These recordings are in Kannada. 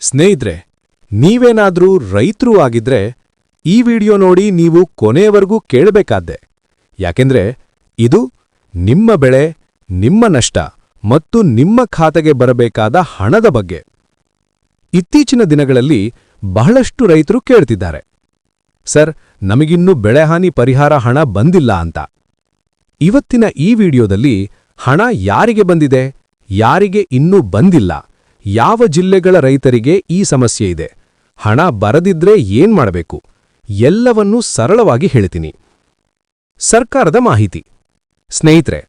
ಸ್ನೇಹಿತ್ರೆ, ನೀವೇನಾದರೂ ರೈತರು ಆಗಿದ್ರೆ ಈ ವಿಡಿಯೋ ನೋಡಿ ನೀವು ಕೊನೆಯವರೆಗೂ ಕೇಳಬೇಕಾದ್ದೆ ಯಾಕೆಂದ್ರೆ ಇದು ನಿಮ್ಮ ಬೆಳೆ, ನಿಮ್ಮ ನಷ್ಟ ಮತ್ತು ನಿಮ್ಮ ಖಾತೆಗೆ ಬರಬೇಕಾದ ಹಣದ ಬಗ್ಗೆ. ಇತ್ತೀಚಿನ ದಿನಗಳಲ್ಲಿ ಬಹಳಷ್ಟು ರೈತರು ಕೇಳ್ತಿದ್ದಾರೆ. ಸರ್, ನಮಗಿನ್ನೂ ಬೆಳೆಹಾನಿ ಪರಿಹಾರ ಹಣ ಬಂದಿಲ್ಲ ಅಂತ. ಇವತ್ತಿನ ಈ ವಿಡಿಯೋದಲ್ಲಿ ಹಣ ಯಾರಿಗೆ ಬಂದಿದೆ, ಯಾರಿಗೆ ಇನ್ನೂ ಬಂದಿಲ್ಲ ಯಾವ ಜಿಲ್ಲೆಗಳ ರೈತರಿಗೆ ಈ ಸಮಸ್ಯೆ ಇದೆ? ಹಣ ಬರದಿದ್ರೆ ಏನ್ ಮಾಡಬೇಕು? ಎಲ್ಲವನ್ನೂ ಸರಳವಾಗಿ ಹೇಳ್ತೀನಿ. ಸರ್ಕಾರದ ಮಾಹಿತಿ. ಸ್ನೇಹಿತರೆ,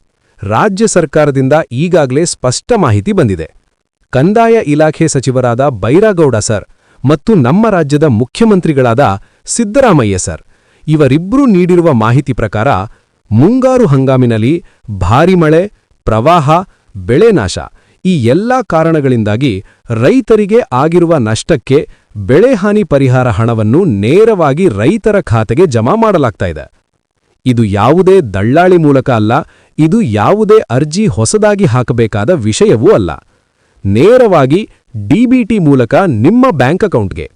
ರಾಜ್ಯ ಸರ್ಕಾರದಿಂದ ಈಗಾಗಲೇ ಸ್ಪಷ್ಟ ಮಾಹಿತಿ ಬಂದಿದೆ. ಕಂದಾಯ ಇಲಾಖೆ ಸಚಿವರಾದ ಬೈರಾಗೌಡ ಸರ್ ಮತ್ತು ನಮ್ಮ ರಾಜ್ಯದ ಮುಖ್ಯಮಂತ್ರಿಗಳಾದ ಸಿದ್ದರಾಮಯ್ಯ ಸರ್ ಇವರಿಬ್ಬರೂ ನೀಡಿರುವ ಮಾಹಿತಿ ಪ್ರಕಾರ ಮುಂಗಾರು ಹಂಗಾಮಿನಲ್ಲಿ ಭಾರಿ ಮಳೆ, ಪ್ರವಾಹ, ಬೆಳೆ ನಾಶ. ಈ ಎಲ್ಲಾ ಕಾರಣಗಳಿಂದಾಗಿ ರೈತರಿಗೆ ಆಗಿರುವ ನಷ್ಟಕ್ಕೆ ಬೆಳೆಹಾನಿ ಪರಿಹಾರ ಹಣವನ್ನು ನೇರವಾಗಿ ರೈತರ ಖಾತೆಗೆ ಜಮಾ ಮಾಡಲಾಗ್ತಾ ಇದೆ. ಇದು ಯಾವುದೇ ದಳ್ಳಾಳಿ ಮೂಲಕ ಅಲ್ಲ, ಇದು ಯಾವುದೇ ಅರ್ಜಿ ಹೊಸದಾಗಿ ಹಾಕಬೇಕಾದ ವಿಷಯವೂ ಅಲ್ಲ. ನೇರವಾಗಿ ಡಿಬಿಟಿ ಮೂಲಕ ನಿಮ್ಮ ಬ್ಯಾಂಕ್ ಅಕೌಂಟ್ಗೆ.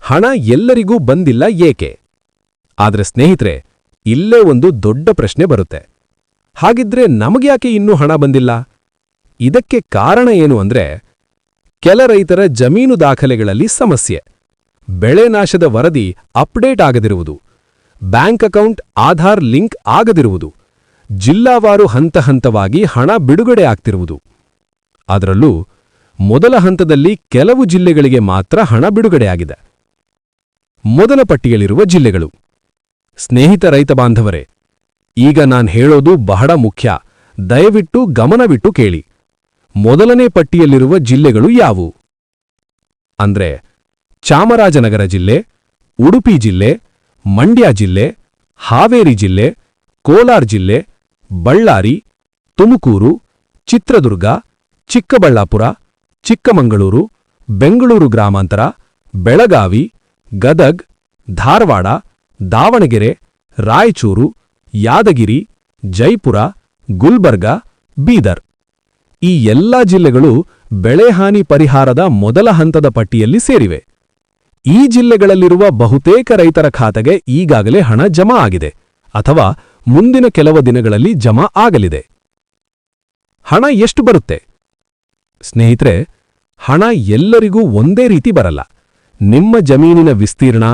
ಹಣ ಎಲ್ಲರಿಗೂ ಬಂದಿಲ್ಲ ಏಕೆ? ಆದರೆ ಸ್ನೇಹಿತರೆ, ಇಲ್ಲೇ ಒಂದು ದೊಡ್ಡ ಪ್ರಶ್ನೆ ಬರುತ್ತೆ. ಹಾಗಿದ್ರೆ ನಮಗ್ಯಾಕೆ ಇನ್ನೂ ಹಣ ಬಂದಿಲ್ಲ? ಇದಕ್ಕೆ ಕಾರಣ ಏನು ಅಂದ್ರೆ, ಕೆಲ ರೈತರ ಜಮೀನು ದಾಖಲೆಗಳಲ್ಲಿ ಸಮಸ್ಯೆ. ಬೆಳೆ ನಾಶದ ವರದಿ ಅಪ್ಡೇಟ್ ಆಗದಿರುವುದು. ಬ್ಯಾಂಕ್ ಅಕೌಂಟ್ ಆಧಾರ್ ಲಿಂಕ್ ಆಗದಿರುವುದು. ಜಿಲ್ಲಾವಾರು ಹಂತ ಹಂತವಾಗಿ ಹಣ ಬಿಡುಗಡೆ ಆಗ್ತಿರುವುದು. ಅದರಲ್ಲೂ, ಮೊದಲ ಹಂತದಲ್ಲಿ ಕೆಲವು ಜಿಲ್ಲೆಗಳಿಗೆ ಮಾತ್ರ ಹಣ ಬಿಡುಗಡೆಯಾಗಿದೆ ಮೊದಲ ಪಟ್ಟಿಯಲ್ಲಿರುವ ಜಿಲ್ಲೆಗಳು. ಸ್ನೇಹಿತ ರೈತ ಬಾಂಧವರೇ, ಈಗ ನಾನು ಹೇಳೋದು ಬಹಳ ಮುಖ್ಯ. ದಯವಿಟ್ಟು ಗಮನವಿಟ್ಟು ಕೇಳಿ. ಮೊದಲನೇ ಪಟ್ಟಿಯಲ್ಲಿರುವ ಜಿಲ್ಲೆಗಳು ಯಾವುವು? ಅಂದ್ರೆ ಚಾಮರಾಜನಗರ ಜಿಲ್ಲೆ, ಉಡುಪಿ ಜಿಲ್ಲೆ, ಮಂಡ್ಯ ಜಿಲ್ಲೆ, ಹಾವೇರಿ ಜಿಲ್ಲೆ, ಕೋಲಾರ ಜಿಲ್ಲೆ, ಬಳ್ಳಾರಿ, ತುಮಕೂರು, ಚಿತ್ರದುರ್ಗ, ಚಿಕ್ಕಬಳ್ಳಾಪುರ, ಚಿಕ್ಕಮಂಗಳೂರು, ಬೆಂಗಳೂರು ಗ್ರಾಮಾಂತರ, ಬೆಳಗಾವಿ, ಗದಗ್, ಧಾರವಾಡ, ದಾವಣಗೆರೆ, ರಾಯಚೂರು, ಯಾದಗಿರಿ, ಜೈಪುರ, ಗುಲ್ಬರ್ಗ, ಬೀದರ್. ಈ ಎಲ್ಲಾ ಜಿಲ್ಲೆಗಳು ಬೆಳೆಹಾನಿ ಪರಿಹಾರದ ಮೊದಲ ಹಂತದ ಪಟ್ಟಿಯಲ್ಲಿ ಸೇರಿವೆ. ಈ ಜಿಲ್ಲೆಗಳಲ್ಲಿರುವ ಬಹುತೇಕ ರೈತರ ಖಾತೆಗೆ ಈಗಾಗಲೇ ಹಣ ಜಮಾ ಆಗಿದೆ ಅಥವಾ ಮುಂದಿನ ಕೆಲವು ದಿನಗಳಲ್ಲಿ ಜಮಾ ಆಗಲಿದೆ. ಹಣ ಎಷ್ಟು ಬರುತ್ತೆ? ಸ್ನೇಹಿತರೆ, ಹಣ ಎಲ್ಲರಿಗೂ ಒಂದೇ ರೀತಿ ಬರಲ್ಲ. ನಿಮ್ಮ ಜಮೀನಿನ ವಿಸ್ತೀರ್ಣ,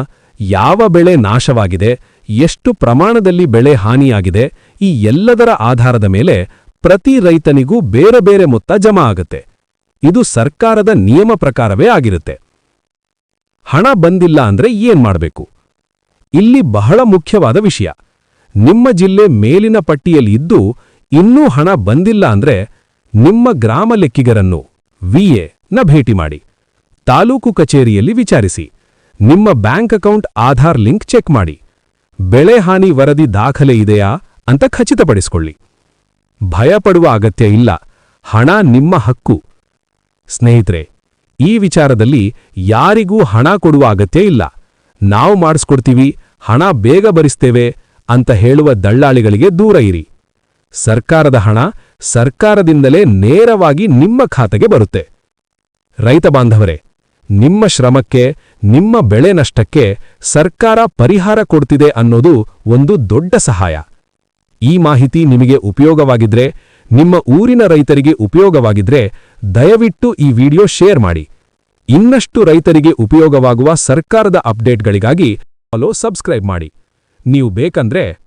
ಯಾವ ಬೆಳೆ ನಾಶವಾಗಿದೆ, ಎಷ್ಟು ಪ್ರಮಾಣದಲ್ಲಿ ಬೆಳೆ ಹಾನಿಯಾಗಿದೆ, ಈ ಎಲ್ಲದರ ಆಧಾರದ ಮೇಲೆ ಪ್ರತಿ ರೈತನಿಗೂ ಬೇರೆ ಬೇರೆ ಮೊತ್ತ ಜಮಾ ಆಗುತ್ತೆ. ಇದು ಸರ್ಕಾರದ ನಿಯಮ ಪ್ರಕಾರವೇ ಆಗಿರುತ್ತೆ. ಹಣ ಬಂದಿಲ್ಲ ಅಂದ್ರೆ ಏನ್ ಮಾಡಬೇಕು? ಇಲ್ಲಿ ಬಹಳ ಮುಖ್ಯವಾದ ವಿಷಯ. ನಿಮ್ಮ ಜಿಲ್ಲೆ ಮೇಲಿನ ಪಟ್ಟಿಯಲ್ಲಿ ಇದ್ದು ಇನ್ನೂ ಹಣ ಬಂದಿಲ್ಲ ಅಂದ್ರೆ ನಿಮ್ಮ ಗ್ರಾಮ ಲೆಕ್ಕಿಗರನ್ನು ವಿಎ ನ ಭೇಟಿ ಮಾಡಿ. ತಾಲೂಕು ಕಚೇರಿಯಲ್ಲಿ ವಿಚಾರಿಸಿ. ನಿಮ್ಮ bank account Aadhaar link check ಮಾಡಿ. ಬೆಳೆ ಹಾನಿ ವರದಿ ದಾಖಲೆ ಇದೆಯಾ ಅಂತ ಖಚಿತಪಡಿಸಿಕೊಳ್ಳಿ. ಭಯಪಡುವ ಅಗತ್ಯ ಇಲ್ಲ. ಹಣ ನಿಮ್ಮ ಹಕ್ಕು. ಸ್ನೇಹಿತರೆ, ಈ ವಿಚಾರದಲ್ಲಿ ಯಾರಿಗೂ ಹಣ ಕೊಡುವ ಅಗತ್ಯ ಇಲ್ಲ. ನಾವು ಮಾಡಿಸ್ಕೊಡ್ತೀವಿ, ಹಣ ಬೇಗ ಬರಿಸ್ತೇವೆ ಅಂತ ಹೇಳುವ ದಳ್ಳಾಳಿಗಳಿಗೆ ದೂರ ಇರಿ. ಸರ್ಕಾರದ ಹಣ ಸರ್ಕಾರದಿಂದಲೇ ನೇರವಾಗಿ ನಿಮ್ಮ ಖಾತೆಗೆ ಬರುತ್ತೆ. ರೈತ ಬಾಂಧವರೇ, ನಿಮ್ಮ ಶ್ರಮಕ್ಕೆ, ನಿಮ್ಮ ಬೆಳೆ ನಷ್ಟಕ್ಕೆ ಸರ್ಕಾರ ಪರಿಹಾರ ಕೊಡ್ತಿದೆ ಅನ್ನೋದು ಒಂದು ದೊಡ್ಡ ಸಹಾಯ. ಈ ಮಾಹಿತಿ ನಿಮಗೆ ಉಪಯೋಗವಾಗಿದ್ರೆ, ನಿಮ್ಮ ಊರಿನ ರೈತರಿಗೆ ಉಪಯೋಗವಾಗಿದ್ರೆ ದಯವಿಟ್ಟು ಈ ವಿಡಿಯೋ ಶೇರ್ ಮಾಡಿ. ಇನ್ನಷ್ಟು ರೈತರಿಗೆ ಉಪಯೋಗವಾಗುವ ಸರ್ಕಾರದ ಅಪ್ಡೇಟ್ಗಳಿಗಾಗಿ ಫಾಲೋ ಸಬ್ಸ್ಕ್ರೈಬ್ ಮಾಡಿ. ನೀವು ಬೇಕಂದ್ರೆ